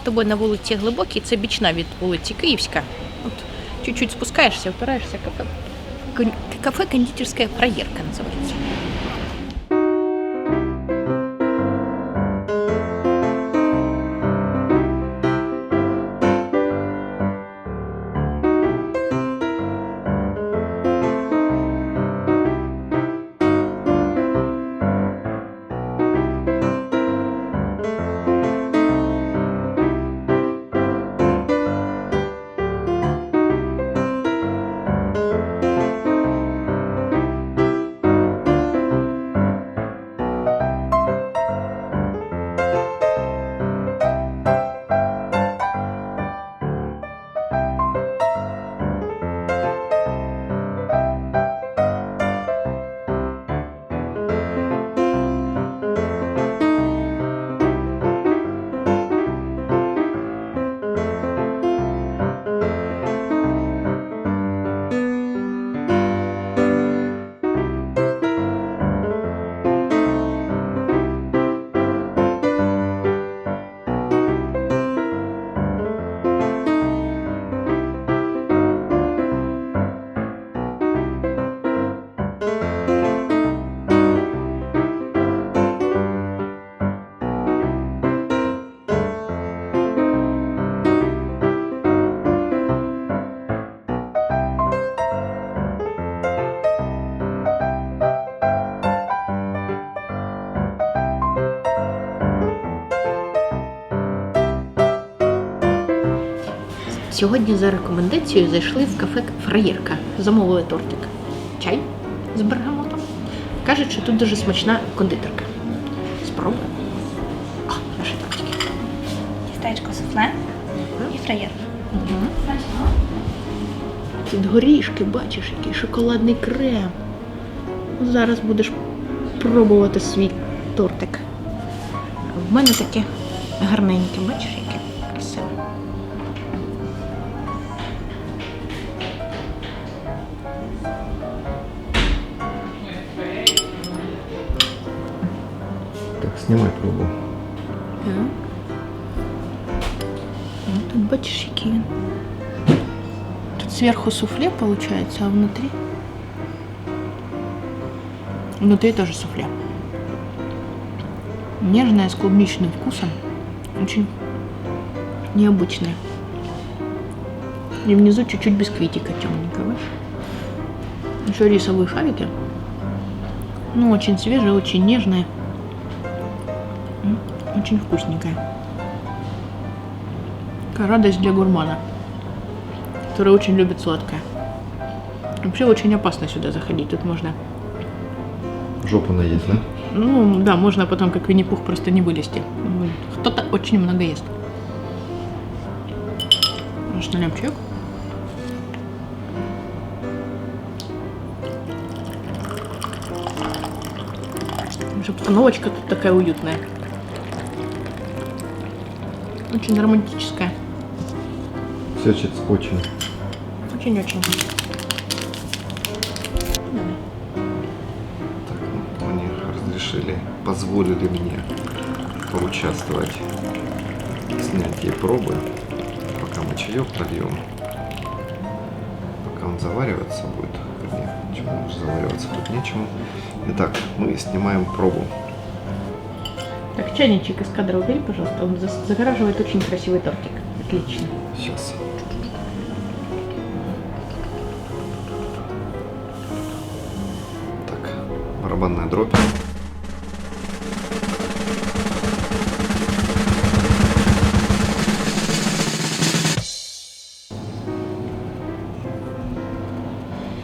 з тобою на вулиці Глибокій, це бічна від вулиці Київська. От чуть-чуть спускаєшся, впираєшся кафе. Кон- Кафе кондитерська проєрка називається. Сьогодні за рекомендацією зайшли в кафе Фраєрка. Замовили тортик. Чай з бергамотом. Кажуть, що тут дуже смачна кондитерка. Спробуємо. О, наші тортики. Тістечко суфле і фраєр. Тут горішки, бачиш, який шоколадний крем. Зараз будеш пробувати свій тортик. В мене таке гарненьке, бачиш, снимай пробу. Да. Ну, тут він. Тут сверху суфле получается, а внутри... Внутри тоже суфле. Нежное, с клубничным вкусом. Очень необычное. И внизу чуть-чуть бисквитика темненького. Еще рисовые шарики. Ну, очень свежие, очень нежные. Очень вкусненькая. Радость для гурмана, который очень любит сладкое. Вообще очень опасно сюда заходить. Тут можно, Жопу наесть, да? ну да, можно потом как Винни-Пух просто не вылезти. Кто-то очень много ест. Может, нальем? Уже обстановочка тут такая уютная. Очень романтическая. Все скотчем. Очень-очень. Так, ну, они разрешили, позволили мне поучаствовать в снятии пробы, пока мы чаек прольем. Пока он завариваться будет. Вернее, чему уже завариваться тут нечему. Итак, мы снимаем пробу. Чайничек из кадра убери, пожалуйста. Он загораживает очень красивый тортик. Отлично. Сейчас. Так, барабанная дробь.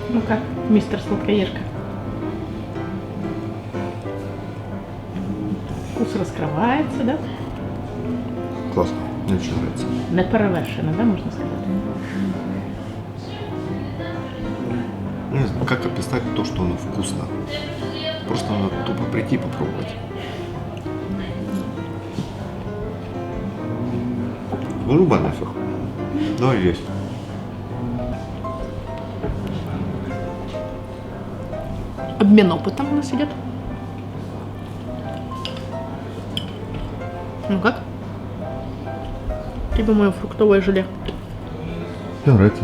Ну как, мистер Сладкоежка? Вкус раскрывается, да? Классно, мне очень нравится. Неперевершено, да, можно сказать? Не знаю, как описать то, что оно вкусно. Просто надо тупо прийти и попробовать. Вырубай нафиг. Давай есть. Обмен опытом у нас идет. Ну как? Тебе мое фруктовое желе. Мне нравится.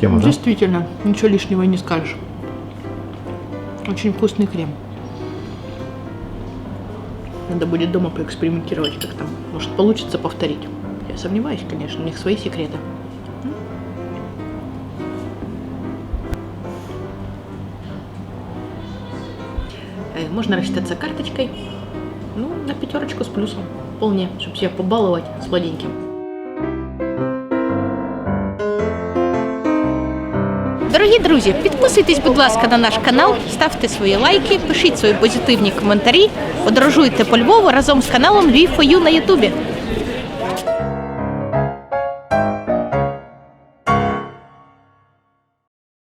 Тема, да? Действительно, ничего лишнего не скажешь. Очень вкусный крем. Надо будет дома поэкспериментировать, как там. Может, получится повторить. Я сомневаюсь, конечно, у них свои секреты. М? Э, Можно рассчитаться карточкой. Ну, на пятерочку с плюсом. Вполне, чтобы себя побаловать сладеньким. Дорогі друзі, підписуйтесь, будь ласка, на наш канал, ставте свої лайки, пишіть свої позитивні коментарі, подорожуйте по Львову разом з каналом Львів.ю на Ютубі.